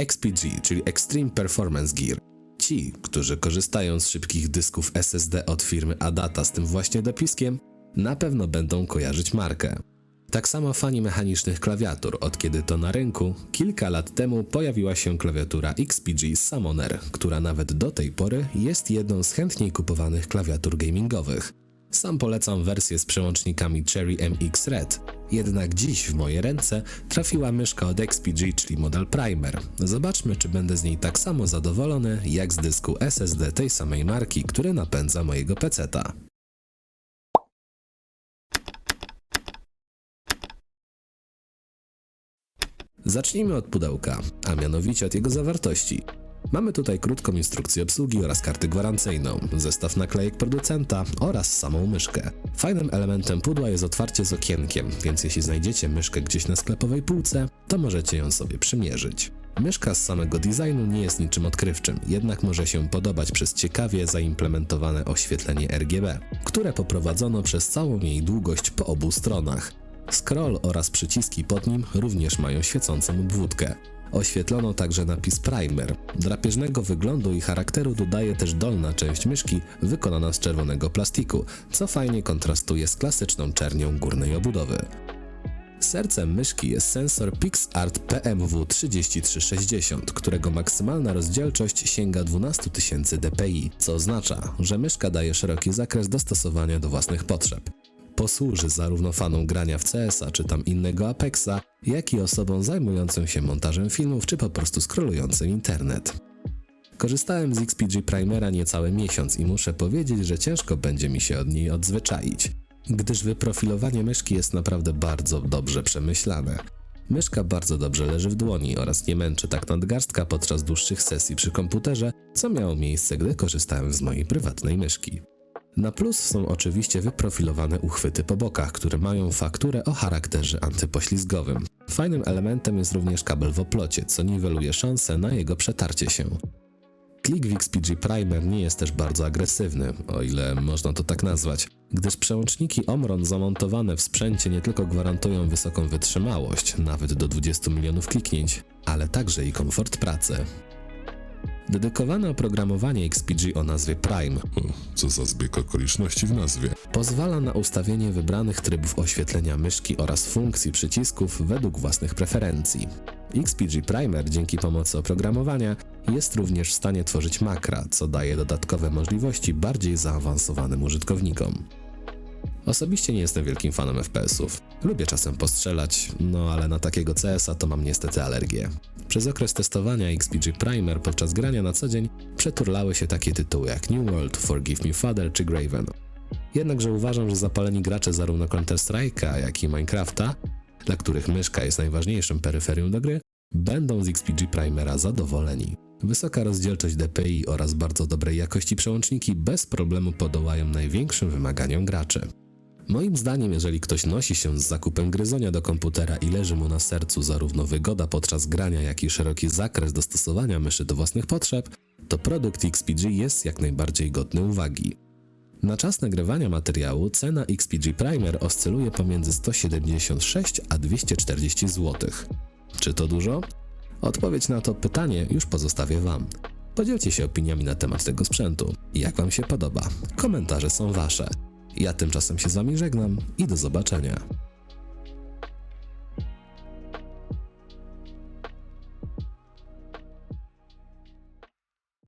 XPG, czyli Extreme Performance Gear. Ci, którzy korzystają z szybkich dysków SSD od firmy Adata z tym właśnie dopiskiem, na pewno będą kojarzyć markę. Tak samo fani mechanicznych klawiatur, od kiedy to na rynku, kilka lat temu pojawiła się klawiatura XPG Summoner, która nawet do tej pory jest jedną z chętniej kupowanych klawiatur gamingowych. Sam polecam wersję z przełącznikami Cherry MX Red, jednak dziś w moje ręce trafiła myszka od XPG, czyli model Primer. Zobaczmy, czy będę z niej tak samo zadowolony, jak z dysku SSD tej samej marki, który napędza mojego peceta. Zacznijmy od pudełka, a mianowicie od jego zawartości. Mamy tutaj krótką instrukcję obsługi oraz kartę gwarancyjną, zestaw naklejek producenta oraz samą myszkę. Fajnym elementem pudła jest otwarcie z okienkiem, więc jeśli znajdziecie myszkę gdzieś na sklepowej półce, to możecie ją sobie przymierzyć. Myszka z samego designu nie jest niczym odkrywczym, jednak może się podobać przez ciekawie zaimplementowane oświetlenie RGB, które poprowadzono przez całą jej długość po obu stronach. Scroll oraz przyciski pod nim również mają świecącą obwódkę. Oświetlono także napis Primer. Drapieżnego wyglądu i charakteru dodaje też dolna część myszki wykonana z czerwonego plastiku, co fajnie kontrastuje z klasyczną czernią górnej obudowy. Sercem myszki jest sensor PixArt PMW 3360, którego maksymalna rozdzielczość sięga 12 000 dpi, co oznacza, że myszka daje szeroki zakres dostosowania do własnych potrzeb. Posłuży zarówno fanom grania w CS-a czy tam innego Apexa, jak i osobom zajmującym się montażem filmów czy po prostu scrollującym internet. Korzystałem z XPG Primera niecały miesiąc i muszę powiedzieć, że ciężko będzie mi się od niej odzwyczaić, gdyż wyprofilowanie myszki jest naprawdę bardzo dobrze przemyślane. Myszka bardzo dobrze leży w dłoni oraz nie męczy tak nadgarstka podczas dłuższych sesji przy komputerze, co miało miejsce, gdy korzystałem z mojej prywatnej myszki. Na plus są oczywiście wyprofilowane uchwyty po bokach, które mają fakturę o charakterze antypoślizgowym. Fajnym elementem jest również kabel w oplocie, co niweluje szanse na jego przetarcie się. Klik w XPG Primer nie jest też bardzo agresywny, o ile można to tak nazwać, gdyż przełączniki Omron zamontowane w sprzęcie nie tylko gwarantują wysoką wytrzymałość, nawet do 20 milionów kliknięć, ale także i komfort pracy. Dedykowane oprogramowanie XPG o nazwie Prime co za zbieg okoliczności w nazwie. pozwala na ustawienie wybranych trybów oświetlenia myszki oraz funkcji przycisków według własnych preferencji. XPG Primer dzięki pomocy oprogramowania jest również w stanie tworzyć makra, co daje dodatkowe możliwości bardziej zaawansowanym użytkownikom. Osobiście nie jestem wielkim fanem FPS-ów. Lubię czasem postrzelać, no ale na takiego CS-a to mam niestety alergię. Przez okres testowania XPG Primer podczas grania na co dzień przeturlały się takie tytuły jak New World, Forgive Me Father czy Graven. Jednakże uważam, że zapaleni gracze zarówno Counter-Strike'a, jak i Minecrafta, dla których myszka jest najważniejszym peryferium do gry, będą z XPG Primera zadowoleni. Wysoka rozdzielczość DPI oraz bardzo dobrej jakości przełączniki bez problemu podołają największym wymaganiom graczy. Moim zdaniem, jeżeli ktoś nosi się z zakupem gryzonia do komputera i leży mu na sercu zarówno wygoda podczas grania, jak i szeroki zakres dostosowania myszy do własnych potrzeb, to produkt XPG jest jak najbardziej godny uwagi. Na czas nagrywania materiału cena XPG Primer oscyluje pomiędzy 176 a 240 zł. Czy to dużo? Odpowiedź na to pytanie już pozostawię Wam. Podzielcie się opiniami na temat tego sprzętu. Jak Wam się podoba? Komentarze są Wasze. Ja tymczasem się z Wami żegnam i do zobaczenia.